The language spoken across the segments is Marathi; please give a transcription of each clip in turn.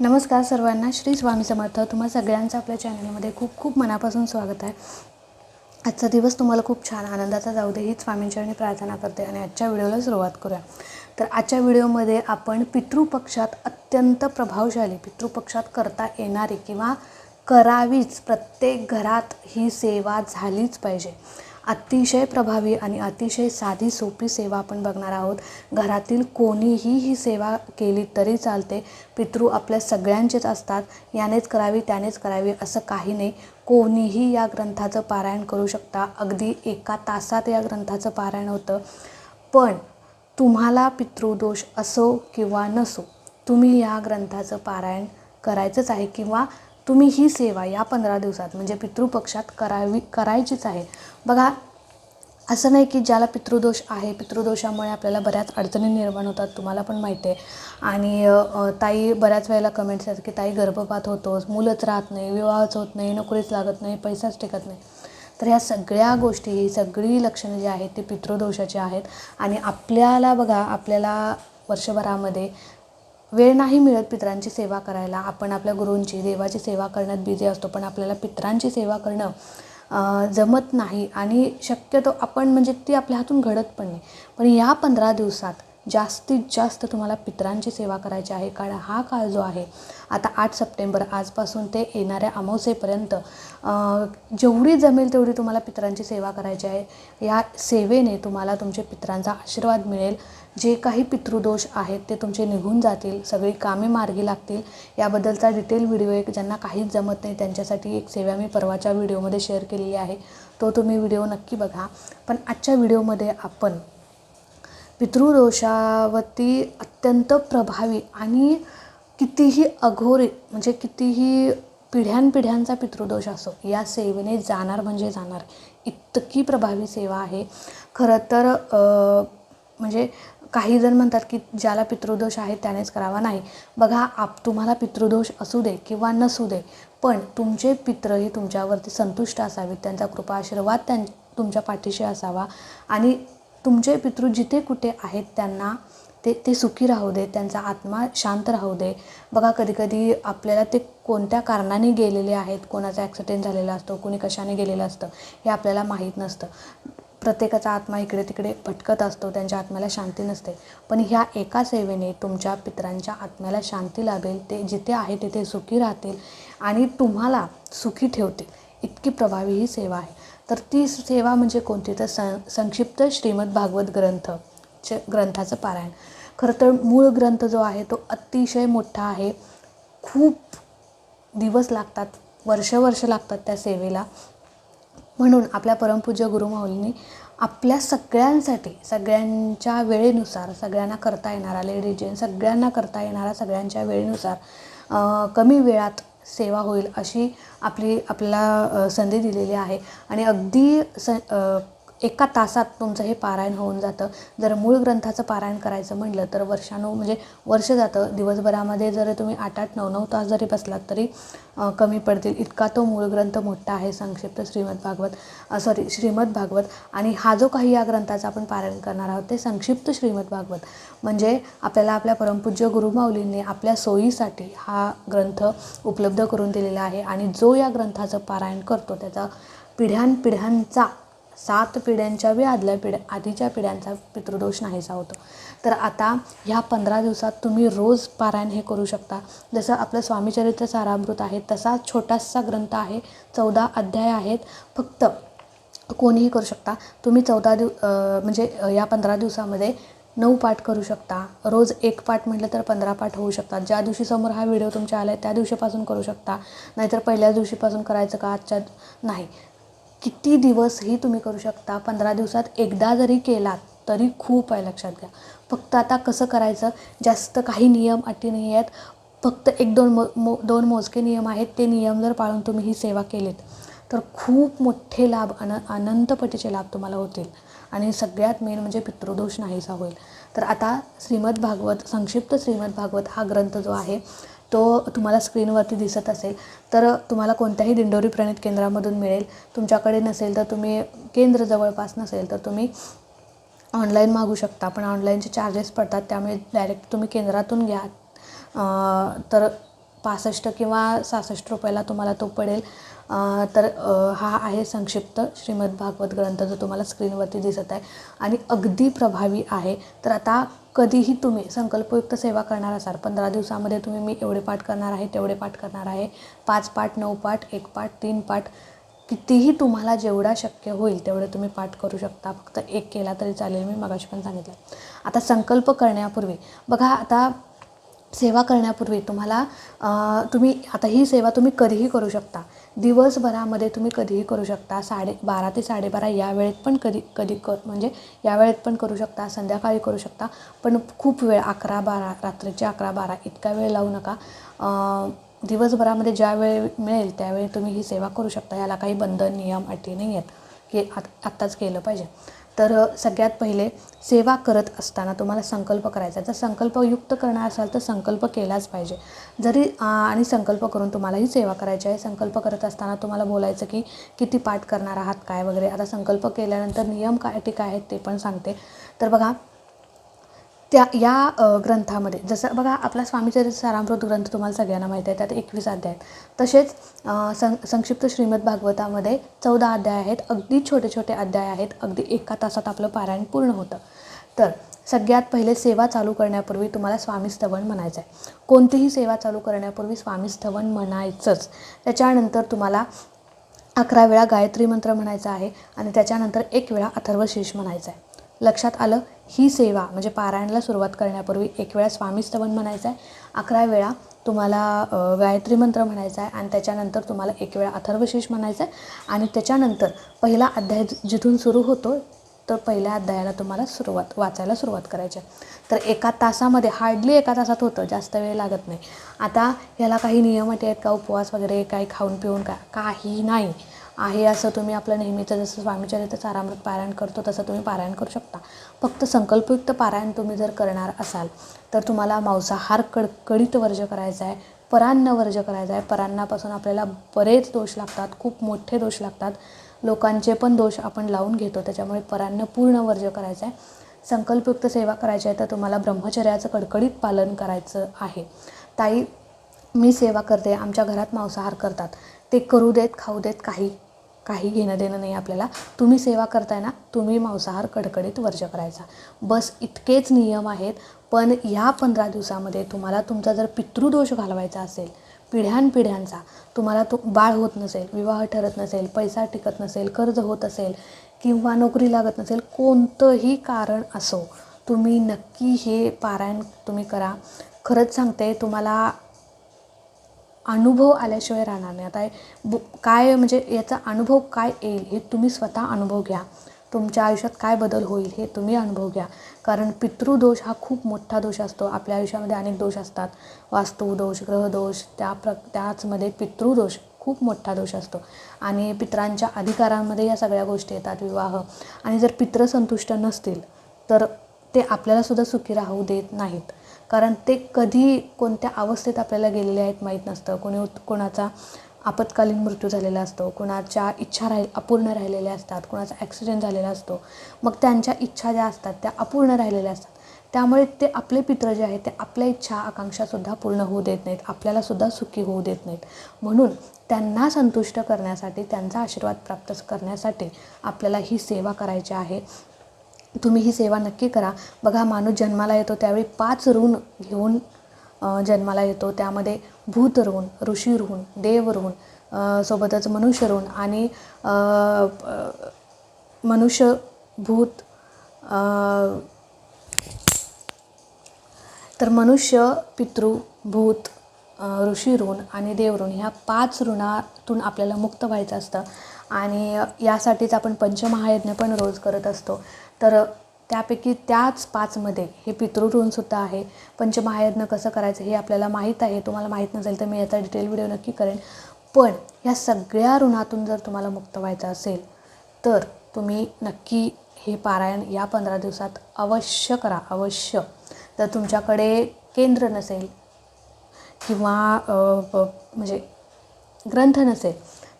नमस्कार सर्वांना श्री स्वामी समर्थ. तुम्हा सगळ्यांचं आपल्या चॅनलमध्ये खूप खूप मनापासून स्वागत आहे. आजचा दिवस तुम्हाला खूप छान आनंदाचा जाऊ दे हीच स्वामींचरणी प्रार्थना करते आणि आजच्या व्हिडिओला सुरुवात करूया. तर आजच्या व्हिडिओमध्ये आपण पितृपक्षात अत्यंत प्रभावशाली पितृपक्षात करता येणारी किंवा करावीच प्रत्येक घरात ही सेवा झालीच पाहिजे. अतिशय प्रभावी आणि अतिशय साधी सोपी सेवा आपण बघणार आहोत. घरातील कोणीही ही सेवा केली तरी चालते. पितृ आपल्या सगळ्यांचेच असतात. यानेच करावी त्यानेच करावी असं काही नाही. कोणीही या ग्रंथाचं पारायण करू शकता. अगदी एका तासात या ग्रंथाचं पारायण होतं. पण तुम्हाला पितृदोष असो किंवा नसो तुम्ही या ग्रंथाचं पारायण करायचंच आहे किंवा तुम्ही ही सेवा या पंधरा दिवसात म्हणजे पितृपक्षात करावी करायचीच आहे. बघा असं नाही की ज्याला पितृदोष आहे पितृदोषामुळे आपल्याला बऱ्याच अडचणी निर्माण होतात तुम्हाला पण माहिती आहे. आणि ताई बऱ्याच वेळेला कमेंट्स येतात की ताई गर्भपात होतोच मुलंच राहत नाही विवाहच होत नाही नोकरीच लागत नाही पैसाच टिकत नाही. तर ह्या सगळ्या गोष्टी ही सगळी लक्षणं जी आहेत ती पितृदोषाची आहेत. आणि आपल्याला बघा आपल्याला वर्षभरामध्ये वेळ नाही मिळत पितरांची सेवा करायला. आपण आपल्या गुरूंची देवाची सेवा करण्यात बिझी असतो पण आपल्याला पितरांची सेवा करणं जमत नाही. आणि शक्यतो आपण म्हणजे ती आपल्या हातून घडत पण नाही. पण या पंधरा दिवसात जास्तीत जास्त तुम्हाला पितरांची सेवा करायची आहे. कारण हा काळ जो आहे आता आठ सप्टेंबर आजपासून ते येणाऱ्या अमावस्येपर्यंत जेवढी जमेल तेवढी तुम्हाला पितरांची सेवा करायची आहे. या सेवेने तुम्हाला तुमच्या पितरांचा आशीर्वाद मिळेल. जे काही पितृदोष आहेत ते तुमचे निघून जातील सगळी कामे मार्गी लागतील. याबद्दलचा डिटेल व्हिडिओ एक ज्यांना काहीच जमत नाही त्यांच्यासाठी एक सेवा मी परवाच्या व्हिडिओमध्ये शेअर केलेली आहे. तो तुम्ही व्हिडिओ नक्की बघा. पण आजच्या व्हिडिओमध्ये आपण पितृदोषावरती अत्यंत प्रभावी आणि कितीही अघोरी म्हणजे कितीही पिढ्यानपिढ्यांचा पितृदोष असो या सेवेने जाणार म्हणजे जाणार. इतकी प्रभावी सेवा आहे. खरं तर म्हणजे काही जण म्हणतात की ज्याला पितृदोष आहे त्यानेच करावा. नाही. बघा आप तुम्हाला पितृदोष असू दे किंवा नसू दे पण तुमचे पित्र हे तुमच्यावरती संतुष्ट असावेत. त्यांचा कृपा आशीर्वाद त्यां तुमच्या पाठीशी असावा. आणि तुमचे पितृ जिथे कुठे आहेत त्यांना ते ते सुखी राहू दे त्यांचा आत्मा शांत राहू दे. बघा कधीकधी आपल्याला ते कोणत्या कारणाने गेलेले आहेत कोणाचा ॲक्सिडेंट झालेला असतो कोणी कशाने गेलेलं असतं हे आपल्याला माहीत नसतं. प्रत्येकाचा आत्मा इकडे तिकडे भटकत असतो त्यांच्या आत्म्याला शांती नसते. पण ह्या एका सेवेने तुमच्या पितरांच्या आत्म्याला शांती लाभेल ते जिथे आहे तिथे सुखी राहतील आणि तुम्हाला सुखी ठेवतील. इतकी प्रभावी ही सेवा आहे. तर ती सेवा म्हणजे कोणती? तर सं संक्षिप्त श्रीमद भागवत ग्रंथ च ग्रंथाचं पारायण. खरं तर मूळ ग्रंथ जो आहे तो अतिशय मोठा आहे. खूप दिवस लागतात वर्ष वर्ष लागतात त्या सेवेला. म्हणून आपल्या परमपूज्य गुरुमाऊलींनी आपल्या सगळ्यांसाठी सगळ्यांच्या वेळेनुसार सगळ्यांना करता येणारा लेडीज जेंट्स सगळ्यांना करता येणारा सगळ्यांच्या वेळेनुसार कमी वेळात सेवा होईल अशी आपली आपल्याला संधी दिलेली आहे. आणि अगदी स एका तासात तुमचं हे पारायण होऊन जातं. जर मूळ ग्रंथाचं पारायण करायचं म्हटलं तर वर्षानु म्हणजे वर्ष जातं. दिवसभरामध्ये जर तुम्ही आठ आठ नऊ नऊ तास जरी बसलात तरी कमी पडतील. इतका तो मूळ ग्रंथ मोठा आहे संक्षिप्त श्रीमद भागवत सॉरी श्रीमद भागवत. आणि हा जो काही या ग्रंथाचा आपण पारायण करणार आहोत ते संक्षिप्त श्रीमद भागवत. म्हणजे आपल्याला आपल्या परमपूज्य गुरुमाऊलींनी आपल्या सोयीसाठी हा ग्रंथ उपलब्ध करून दिलेला आहे. आणि जो या ग्रंथाचं पारायण करतो त्याचा पिढ्यानपिढ्यांचा सात पिढ्यांच्या बी आदल्या पिढ्या आधीच्या पिढ्यांचा पितृदोष नाहीसा होतो. तर आता ह्या पंधरा दिवसात तुम्ही रोज पारायण हे करू शकता. जसं आपलं स्वामीचरित्र सारामृत आहे तसा छोटासा ग्रंथ आहे चौदा अध्याय आहेत फक्त कोणीही करू शकता. तुम्ही चौदा दिव म्हणजे या पंधरा दिवसामध्ये नऊ पाठ करू शकता. रोज एक पाठ म्हटलं तर पंधरा पाठ होऊ शकतात. ज्या दिवशी समोर हा व्हिडिओ तुमच्या आला आहे त्या दिवशीपासून करू शकता. नाहीतर पहिल्याच दिवशीपासून करायचं का आजच्या नाही. किती दिवसही तुम्ही करू शकता. पंधरा दिवसात एकदा जरी केलात तरी खूप आहे लक्षात घ्या. फक्त आता कसं करायचं? जास्त काही नियम अटी नाही आहेत. फक्त एक दोन मो मो दोन मोजके नियम आहेत. ते नियम जर पाळून तुम्ही ही सेवा केलीत तर खूप मोठे लाभ अन अनंतपटीचे लाभ तुम्हाला होतील. आणि सगळ्यात मेन म्हणजे पितृदोष नाहीसा होईल. तर आता श्रीमद भागवत संक्षिप्त श्रीमद भागवत हा ग्रंथ जो आहे तो तुम्हाला स्क्रीनवरती दिसत असेल तर तुम्हाला कोणत्याही दिंडोरी प्रणित केंद्रामधून मिळेल. तुमच्याकडे नसेल तर तुम्ही केंद्र जवळपास नसेल तर तुम्ही ऑनलाईन मागू शकता. पण ऑनलाईनचे चार्जेस पडतात त्यामुळे डायरेक्ट तुम्ही केंद्रातून घ्या. तर पासष्ट किंवा सहासष्ट रुपयाला तुम्हाला तो पडेल. तर हा आहे संक्षिप्त श्रीमद भागवत ग्रंथ जो तुम्हाला स्क्रीनवरती दिसत आहे आणि अगदी प्रभावी आहे. तर आता कधीही तुम्ही संकल्पयुक्त सेवा करणार असाल पंधरा दिवसामध्ये तुम्ही मी एवढे पाठ करणार आहे तेवढे पाठ करणार आहे पाच पाठ नऊ पाठ एक पाठ तीन पाठ कितीही तुम्हाला जेवढा शक्य होईल तेवढे तुम्ही पाठ करू शकता. फक्त एक केला तरी चालेल मी मगाशी पण सांगितलं. आता संकल्प करण्यापूर्वी बघा आता सेवा करण्यापूर्वी तुम्हाला तुम्ही आता ही सेवा तुम्ही कधीही करू शकता. दिवसभरामध्ये तुम्ही कधीही करू शकता. साडे बारा ते साडेबारा या वेळेत पण कधी कधी कर म्हणजे या वेळेत पण करू शकता संध्याकाळी करू शकता. पण खूप वेळ अकरा बारा रात्रीचे अकरा बारा इतका वेळ लावू नका. दिवसभरामध्ये ज्या वेळ मिळेल त्यावेळी तुम्ही ही सेवा करू शकता. याला काही बंधन नियम अटी नाही आहेत की आत आत्ताच केलं पाहिजे. तर सगळ्यात पहिले सेवा करत असताना तुम्हाला संकल्प करायचा आहे. जर संकल्पयुक्त करणार असाल तर संकल्प केलाच पाहिजे. जरी आणि संकल्प करून तुम्हाला ही सेवा करायची आहे. संकल्प करत असताना तुम्हाला बोलायचं की किती पाठ करणार आहात काय वगैरे. आता संकल्प केल्यानंतर नियम काय ठीक आहेत ते पण सांगते. तर बघा त्या या ग्रंथामध्ये जसं बघा आपला स्वामीचरित्र सारामृत ग्रंथ तुम्हाला सगळ्यांना माहीत आहे त्यात एकवीस अध्याय आहेत. तसेच सं संक्षिप्त श्रीमद भागवतामध्ये चौदा अध्याय आहेत अगदी छोटे छोटे अध्याय आहेत अगदी एका तासात आपलं पारायण पूर्ण होतं. तर सगळ्यात पहिले सेवा चालू करण्यापूर्वी तुम्हाला स्वामी स्तवन म्हणायचं आहे. कोणतीही सेवा चालू करण्यापूर्वी स्वामी स्तवन म्हणायचंच. त्याच्यानंतर तुम्हाला अकरा वेळा गायत्री मंत्र म्हणायचा आहे आणि त्याच्यानंतर एक वेळा अथर्वशीर्ष म्हणायचं आहे. लक्षात आलं? ही सेवा म्हणजे पारायणाला सुरुवात करण्यापूर्वी एक वेळा स्वामी स्तवन म्हणायचं आहे अकरा वेळा तुम्हाला गायत्री मंत्र म्हणायचा आहे आणि त्याच्यानंतर तुम्हाला एक वेळा अथर्वशेष म्हणायचं आहे आणि त्याच्यानंतर पहिला अध्याय जिथून सुरू होतो तर पहिल्या अध्यायाला तुम्हाला सुरुवात वाचायला सुरुवात करायची आहे. तर एका तासामध्ये हार्डली एका तासात होतं जास्त वेळ लागत नाही. आता ह्याला काही नियम अटी आहेत का? उपवास वगैरे काही खाऊन पिऊन का? काही नाही. आहे असं तुम्ही आपलं नेहमीचं जसं स्वामीचरित्र सारामृत पारायण करतो तसं तुम्ही पारायण करू शकता. फक्त संकल्पयुक्त पारायण तुम्ही जर करणार असाल तर तुम्हाला मांसाहार कडकडीत वर्ज करायचा आहे परान्न वर्ज करायचा आहे. परान्नापासून आपल्याला बरेच दोष लागतात खूप मोठे दोष लागतात. लोकांचे पण दोष आपण लावून घेतो त्याच्यामुळे परान्न पूर्ण वर्ज करायचं आहे. संकल्पयुक्त सेवा करायची आहे तर तुम्हाला ब्रह्मचर्याचं कडकडीत पालन करायचं आहे. ताई मी सेवा करते आमच्या घरात मांसाहार करतात. ते करू देत खाऊ देत काही काही घेणं देणं नाही आपल्याला. तुम्ही सेवा करताय ना तुम्ही मांसाहार कडकडीत वर्ज करायचा. बस इतकेच नियम आहेत पण ह्या पंधरा दिवसामध्ये तुम्हाला तुमचा जर पितृदोष घालवायचा असेल पिढ्यानपिढ्यांचा तुम्हाला तो बाळ होत नसेल विवाह ठरत नसेल पैसा टिकत नसेल कर्ज होत असेल किंवा नोकरी लागत नसेल कोणतंही कारण असो तुम्ही नक्की हे पारायण तुम्ही करा. खरंच सांगते तुम्हाला अनुभव आल्याशिवाय राहणार नाही. आता हे बु काय म्हणजे याचा अनुभव काय येईल हे तुम्ही स्वतः अनुभव घ्या. तुमच्या आयुष्यात काय बदल होईल हे तुम्ही अनुभव घ्या. कारण पितृदोष हा खूप मोठा दोष असतो. आपल्या आयुष्यामध्ये अनेक दोष असतात. वास्तुदोष ग्रहदोष त्या प्र त्याचमध्ये पितृदोष खूप मोठा दोष असतो. आणि पितरांच्या अधिकारांमध्ये या सगळ्या गोष्टी येतात विवाह. आणि जर पित्र संतुष्ट नसतील तर ते आपल्यालासुद्धा सुखी राहू देत नाहीत. कारण ते कधी कोणत्या अवस्थेत आपल्याला गेलेले आहेत माहीत नसतं. कोणी उत- कोणाचा आपत्कालीन मृत्यू झालेला असतो कोणाच्या इच्छा राहील अपूर्ण राहिलेल्या असतात कोणाचा ॲक्सिडेंट झालेला असतो. मग त्यांच्या इच्छा ज्या असतात त्या अपूर्ण राहिलेल्या असतात. त्यामुळे ते आपले पित्र जे आहेत ते आपल्या इच्छा आकांक्षासुद्धा पूर्ण होऊ देत नाहीत. आपल्यालासुद्धा सुखी होऊ देत नाहीत. म्हणून त्यांना संतुष्ट करण्यासाठी त्यांचा आशीर्वाद प्राप्त करण्यासाठी आपल्याला ही सेवा करायची आहे. तुम्ही ही सेवा नक्की करा. बघा माणूस जन्माला येतो त्यावेळी पाच ऋण घेऊन जन्माला येतो. त्यामध्ये भूत ऋण ऋषी ऋण देव ऋण सोबतच मनुष्य ऋण आणि मनुष्य भूत तर मनुष्य पितृ भूत ऋषी ऋण आणि देवऋण ह्या पाच ऋणातून आपल्याला मुक्त व्हायचं असतं. आणि यासाठीच आपण पंचमहायज्ञ पण रोज करत असतो. तर त्यापैकी त्याच पाचमध्ये हे पितृऋणसुद्धा आहे. पंचमहायज्ञ कसं करायचं हे आपल्याला माहीत आहे. तुम्हाला माहीत नसेल तर मी याचा डिटेल व्हिडिओ नक्की करेन. पण या सगळ्या ऋणातून जर तुम्हाला मुक्त व्हायचं असेल तर तुम्ही नक्की हे पारायण या पंधरा दिवसात अवश्य करा. अवश्य. जर तुमच्याकडे केंद्र नसेल किंवा ब- म्हणजे ग्रंथ नसेल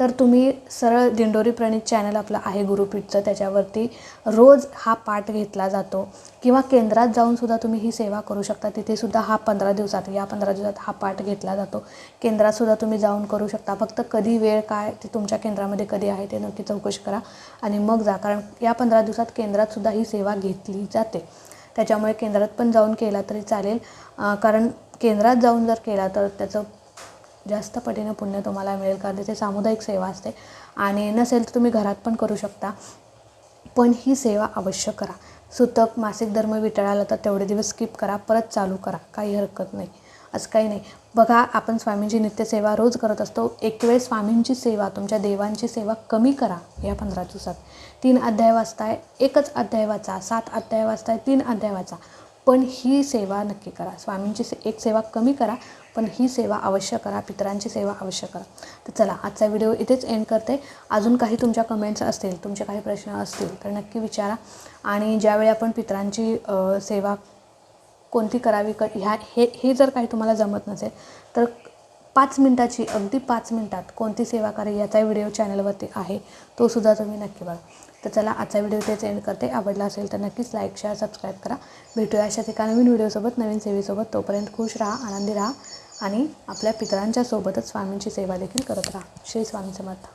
तर तुम्ही सरळ दिंडोरी प्रणित चॅनल आपलं आहे गुरुपीठचं त्याच्यावरती रोज हा पाठ घेतला जातो. किंवा केंद्रात जाऊन सुद्धा तुम्ही ही सेवा करू शकता. तिथेसुद्धा हा पंधरा दिवसात या पंधरा दिवसात हा पाठ घेतला जातो. केंद्रातसुद्धा तुम्ही जाऊन करू शकता. फक्त कधी वेळ काय ते तुमच्या केंद्रामध्ये कधी आहे ते नक्की चौकशी करा आणि मग जा. कारण या पंधरा दिवसात केंद्रातसुद्धा ही सेवा घेतली जाते. त्याच्यामुळे केंद्रात पण जाऊन केला तरी चालेल. कारण केंद्रात जाऊन जर केला तर त्याचं जास्त पटीनं पुण्य तुम्हाला मिळेल कारण त्याची सामुदायिक सेवा असते. आणि नसेल तर तुम्ही घरात पण करू शकता. पण ही सेवा अवश्य करा. सुतक मासिक धर्म विटाळाला तर तेवढे दिवस स्किप करा परत चालू करा. काही हरकत नाही. असं काही नाही. बघा आपण स्वामींची नित्यसेवा रोज करत असतो. एक वेळ स्वामींची सेवा तुमच्या देवांची सेवा कमी करा या पंधरा दिवसात. तीन अध्याय वाचताय एकच अध्याय वाचा सात अध्याय वाचताय तीन अध्याय वाचा. पण ही सेवा नक्की करा. स्वामींची से एक सेवा कमी करा पण ही सेवा अवश्य करा. पितरांची सेवा अवश्य करा. तर चला आजचा व्हिडिओ इथेच एंड करते. अजून काही तुमच्या कमेंट्स असतील तुमचे काही प्रश्न असतील तर नक्की विचारा. आणि ज्यावेळी आपण पितरांची सेवा कोणती करावी क ह्या हे हे जर काही तुम्हाला जमत नसेल तर पाच मिनटाची अगदी पाच मिनटात कोणती सेवा करावी याचा व्हिडिओ चॅनलवरती आहे. तो सुद्धा तुम्ही नक्की बघा. तर चला आजचा व्हिडिओ इथेच एंड करते. आवडला असेल तर नक्कीच लाईक शेअर सबस्क्राईब करा. भेटूया अशाच एका नवीन व्हिडिओसोबत नवीन सेवेसोबत तोपर्यंत खुश राहा आनंदी राहा आणि आपल्या पितरांच्या सोबतच स्वामींची सेवा देखील करत राहा. श्री स्वामी समर्थ.